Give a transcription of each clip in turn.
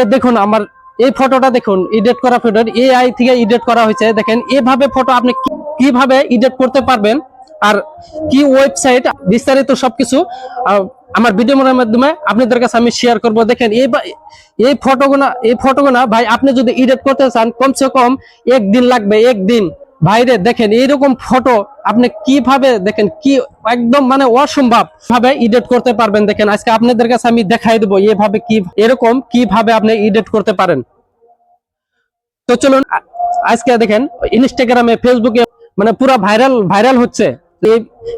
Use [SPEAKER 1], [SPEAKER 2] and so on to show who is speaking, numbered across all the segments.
[SPEAKER 1] এ দেখুন, আমার এই ফটোটা দেখুন এডিট করা ফটো এআই থেকে এডিট করা হয়েছে। দেখেন, এভাবে ফটো আপনি কীভাবে এডিট করতে পারবেন আর কি ওয়েবসাইট বিস্তারিত সবকিছু আমার আমার ভিডিওর মাধ্যমে আপনাদের কাছে আমি শেয়ার করব। দেখেন, এই এই ফটোগুনা এই ফটোগুনা ভাই, আপনি যদি এডিট করতে চান, কমসে কম একদিন লাগবে, একদিন। ভাইরে, দেখেন, এইরকম ফটো আপনি কীভাবে দেখেন, কি একদম মানে অসম্ভব। ভাবে এডিট করতে পারবেন দেখেন, আজকে আপনাদের কাছে আমি দেখাই দেবো এভাবে কি, এরকম কীভাবে আপনি এডিট করতে পারেন। তো চলুন, আজকে দেখেন ইনস্টাগ্রামে ফেসবুকে মানে পুরো ভাইরাল ভাইরাল হচ্ছে।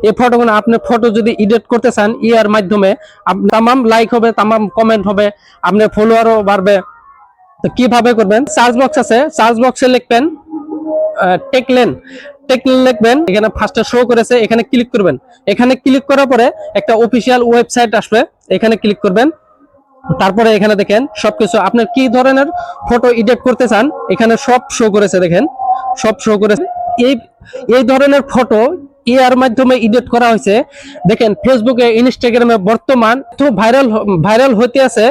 [SPEAKER 1] এই ফটোগুলো আপনি ফটো যদি এডিট করতে চান, ইয়ার মাধ্যমে তামাম লাইক হবে, তামাম কমেন্ট হবে আপনার ফলোয়ারও বাড়বে। তো কীভাবে করবেন? সার্চ বক্স আছে সার্চ বক্সে লিখবেন টেকলেন টেকলেন লিখবেন এখানে ফার্স্টে শো করেছে, এখানে ক্লিক করবেন। এখানে ক্লিক করার পরে একটা অফিসিয়াল ওয়েবসাইট আসবে, এখানে ক্লিক করবেন। তারপরে এখানে দেখেন সবকিছু। আপনার কি ধরনের ফটো এডিট করতে চান, এখানে সব শো করেছে দেখেন। সব শো করেছে। এই এই ধরনের ফটো এর মাধ্যমে এডিট করা হয়েছে। দেখেন ফেসবুকে ইনস্টাগ্রামে বর্তমান তো ভাইরাল ভাইরাল হতে আছে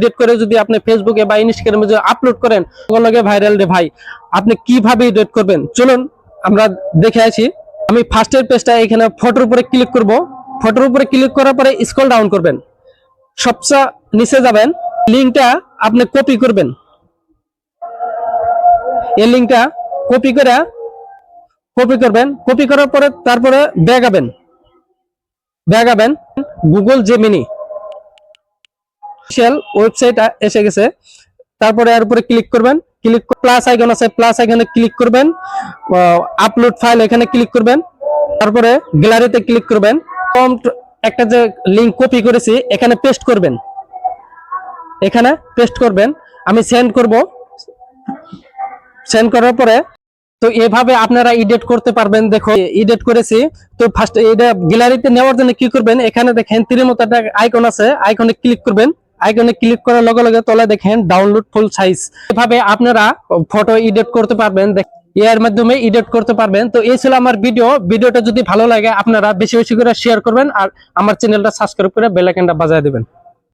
[SPEAKER 1] এডিট করে যদি আপনি ফেসবুকে বা ইনস্টাগ্রামে যদি আপলোড করেন লগে ভাইরাল রে ভাই। আপনি কীভাবে এডিট করবেন? চলুন, আমরা দেখে আছি আমি ফার্স্টের পেজটা এখানে ফটোর উপরে ক্লিক করব। ফটোর উপরে ক্লিক করার পরে স্ক্রল ডাউন করবেন। সবচেয়ে নিচে যাবেন। লিঙ্কটা আপনি কপি করবেন। এই লিঙ্কটা কপি করে কপি করবেন। কপি করার পরে তারপরে ব্যাগাবেন ব্যাগাবেন গুগল জেমিনি অফিসিয়াল ওয়েবসাইট এসে গেছে। তারপরে এর উপরে ক্লিক করবেন। ক্লিক প্লাস আইকন আছে প্লাস আইকনে ক্লিক করবেন। আপলোড ফাইল এখানে ক্লিক করবেন। তারপরে গ্যালারিতে ক্লিক করবেন। প্রম্পট একটা যে লিংক কপি করেছি, এখানে পেস্ট করবেন। এখানে পেস্ট করবেন। আমি সেন্ড করব। সেন্ড করার পরে তো এভাবে আপনারা এডিট করতে পারবেন। দেখো এডিট করেছি। তো ফার্স্ট এটা গ্যালারিতে নেওয়ার জন্য কি করবেন? এখানে দেখেন তীরের মতো একটা আইকন আছে আইকনে ক্লিক করবেন। আইকনে ক্লিক করার লগে লগে তলে দেখেন ডাউনলোড ফুল সাইজ এভাবে আপনারা ফটো এডিট করতে পারবেন এর মাধ্যমে এডিট করতে পারবেন। তো এই ছিল আমার ভিডিও ভিডিওটা যদি ভালো লাগে, আপনারা বেশি বেশি করে শেয়ার করবেন আর আমার চ্যানেলটা সাবস্ক্রাইব করে বেল আইকনটা বাজায় দিবেন।